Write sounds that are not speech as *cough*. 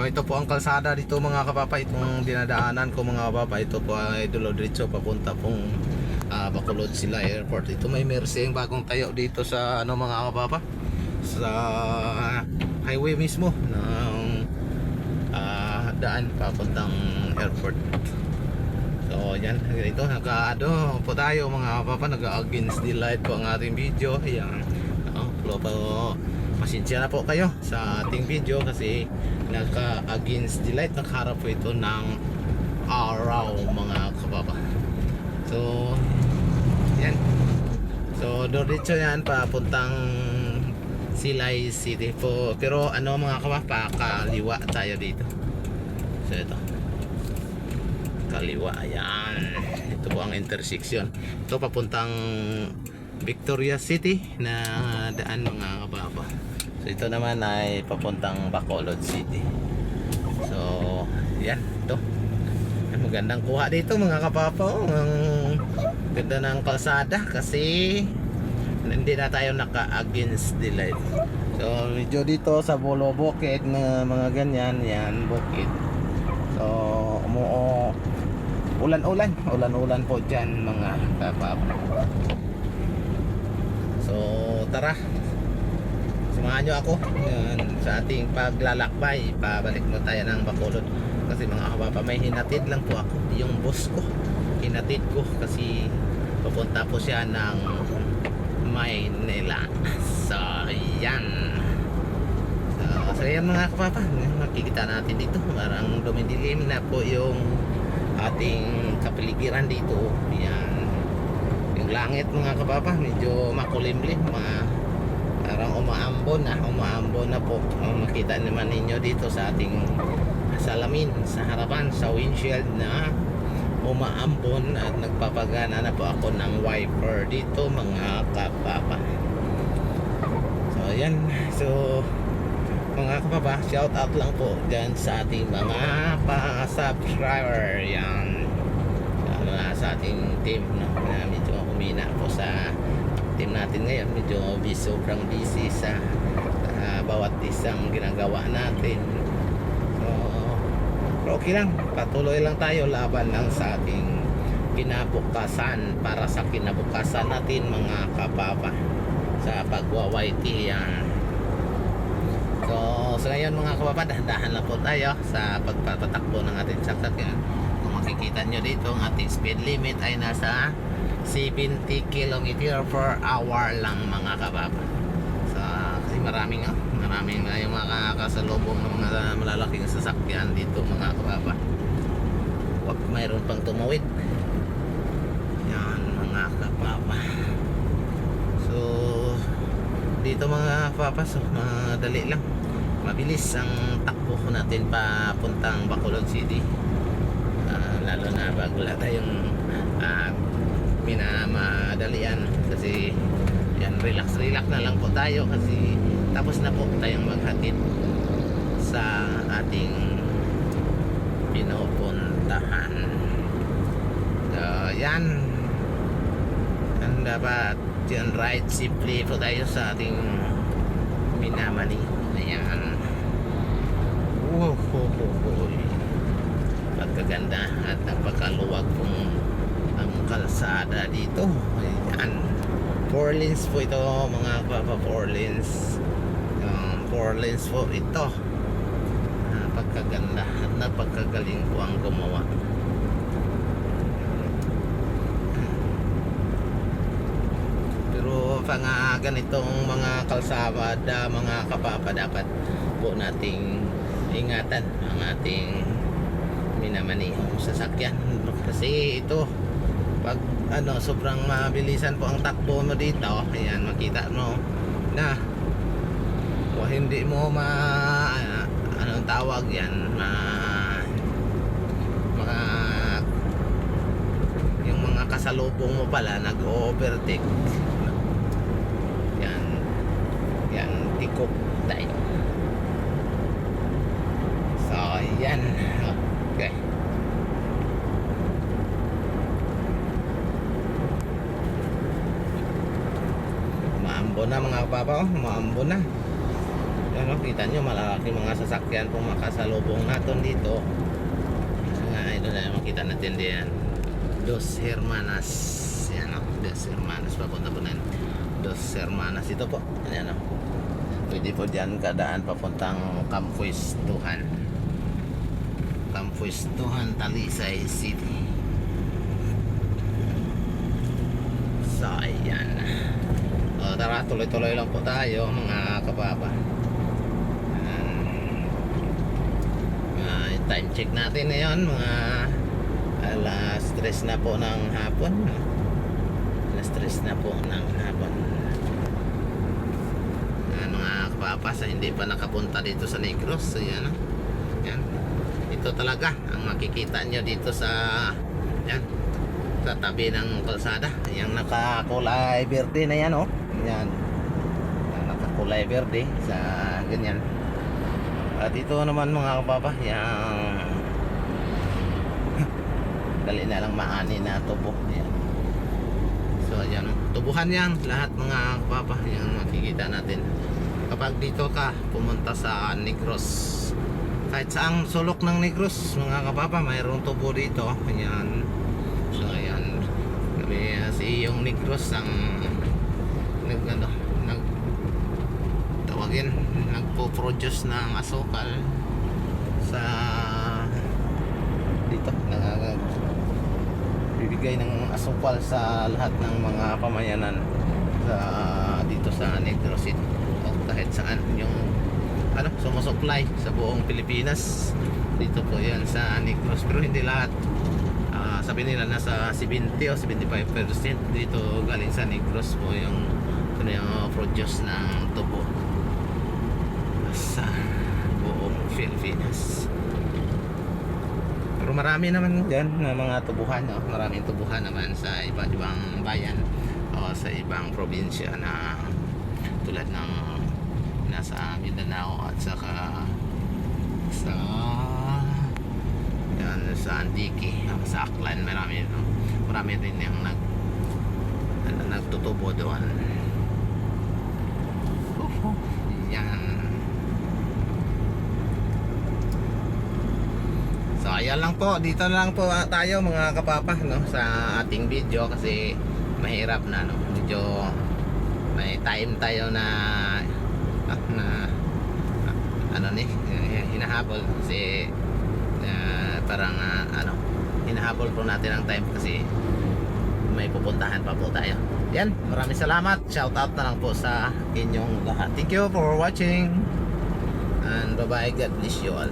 So ito po ang kalsada dito mga kapapa. Itong dinadaanan ko mga kapapa. Ito po ay dulo papunta pong ah, Bacolod Sila Airport. Ito may Mercy ang bagong tayo dito sa ano mga kapapa? Sa highway mismo ng ah, daan papuntang airport. So yan. Ito naka ano po tayo mga kapapa. Nag against the light po ang ating video. Yan oh, po, pasensya na po kayo sa ating video kasi naka against the light nakaharap po ito ng araw mga kapapa so yan. So diretso yan papuntang Silay City po. Pero ano mga kapapa kaliwa tayo dito. So ito. Kaliwa ayan. Ito po ang intersection. Ito papuntang Victoria City na daan mga kababa so ito naman ay papuntang Bacolod City. So yan ito. Magandang kuha dito mga kapapa oh. ang ganda ng kalsada kasi hindi na tayo naka against the light. So medyo dito sa Bolo Bukid na mga ganyan yan bukid so umuo ulan-ulan ulan-ulan po dyan mga kapapa so tara samahan nyo ako. Yan, sa ating paglalakbay pabalik mo tayo ng Bacolod. Kasi mga kapapa may hinatid lang po ako. Yung boss ko hinatid ko. Kasi papunta po siya ng Maynila. *laughs* So yan. So, so yan mga kapapa makikita natin dito. Parang dumidilim na po yung ating kapaligiran dito. Yan. Yung langit mga kapapa medyo makulimlim mga parang umaambon na umaambon na po Ang makita naman ninyo dito sa ating salamin sa harapan sa windshield na umaambon at nagpapagana na po ako ng wiper dito mga kapapa so yan so mga kapapa shout out lang po dyan sa ating mga pa-subscriber. Yan lalo na sa ating team no, na medyo humina po sa team natin ngayon. Medyo busy, sobrang busy sa ah, bawat isang ginagawa natin. So pero okay lang. Patuloy lang tayo laban lang sa ating kinabukasan para sa kinabukasan natin mga kapapa sa pagwa-YT yan So, sa ngayon mga kababa, dahan-dahan lang po tayo sa pagpapatakbo ng ating sasakyan. Kung makikita nyo dito, ang ating speed limit ay nasa 70 km per hour lang mga kababa. So, kasi maraming, oh, maraming na yung mga kasalubong ng mga malalaking sasakyan dito mga kababa. Wag mayroon pang tumawid. Yan mga kababa. So, dito mga papas, madali lang. Mabilis ang takbo natin papuntang Bacolod City. Ah, lalo na pag wala tayong uh, minamadalian kasi yan relax relax na lang po tayo kasi tapos na po tayong maghatid sa ating pinupuntahan. So, yan. Ang dapat yan right safely po tayo sa ating minamani. Ayan. Wow, ho, ho, ho. Pagkaganda at napakaluwag pong kalsada dito. Ayan. Four lanes po ito mga papa four lanes. Um, four lanes po ito. Napakaganda at napakagaling po ang gumawa. Pero pang ah, ganitong mga kalsada, mga kapapa dapat po nating ingatan ang ating minamanihong sasakyan kasi ito pag ano sobrang mabilisan po ang takbo mo dito ayan makita mo na. O hindi mo ma anong tawag yan ma mga yung mga kasalubong mo pala nag-overtake. Yan yan tikop tayo so yan okay maambo na mga papa oh. maambo na ano, kita nyo malalaki mga sasakyan pong makasalubong natin dito. Mga idol na makita natin diyan. Dos Hermanas. Yan o, Dos Hermanas. Papunta po na. Dos Hermanas. Ito po. Yan o. Pwede po dyan kadaan papuntang Kampuistuhan. Kampuistuhan, Talisay City. So, ayan. Tara, tuloy-tuloy lang po tayo mga. Ah, yung time check natin ngayon, mga alas 3 na po ng hapon. Alas 3 na po ng hapon. Ayan, mga kapapa, sa hindi pa nakapunta dito sa Negros, ayan. no? Yan. Ito talaga ang makikita nyo dito sa yan sa tabi ng kalsada. Yung nakakulay verde na yan, oh. Yan. Yung nakakulay verde sa ganyan. At ito naman mga kapapa, yung *laughs* dali na lang maani na tubo. Yan. So, yan. Tubuhan yan. Lahat mga kapapa, yung makikita natin. Kapag dito ka pumunta sa Negros, kahit saang sulok ng Negros, mga kapapa, mayroong tubo dito. Ayan. So, ayan. Kami, si yung Negros ang nag, ano, nag, tawagin, nagpo-produce ng asukal sa dito. Nag, bibigay ng asukal sa lahat ng mga pamayanan sa dito sa Negros City. O kahit saan yung ano, sumusupply sa buong Pilipinas. Dito po yan sa Negros. Pero hindi lahat. Ah, sabi nila nasa 70 o 75% dito galing sa Negros po yung ano yung produce ng tubo sa buong Pilipinas pero marami naman dyan na mga tubuhan no? maraming tubuhan naman sa iba't ibang bayan o sa ibang probinsya na tulad ng nasa Mindanao at saka sa yan sa Antique sa Aklan marami no? marami rin yung nag ano, nagtutubo doon yan so ayan lang po. Dito na lang po tayo mga kapapa no sa ating video kasi mahirap na no. Medyo may time tayo na na ano ni eh, hinahabol kasi ah, parang ah, ano hinahabol po natin ang time kasi may pupuntahan pa po tayo yan maraming salamat. Shout out na lang po sa inyong lahat. Thank you for watching. And bye bye God bless you all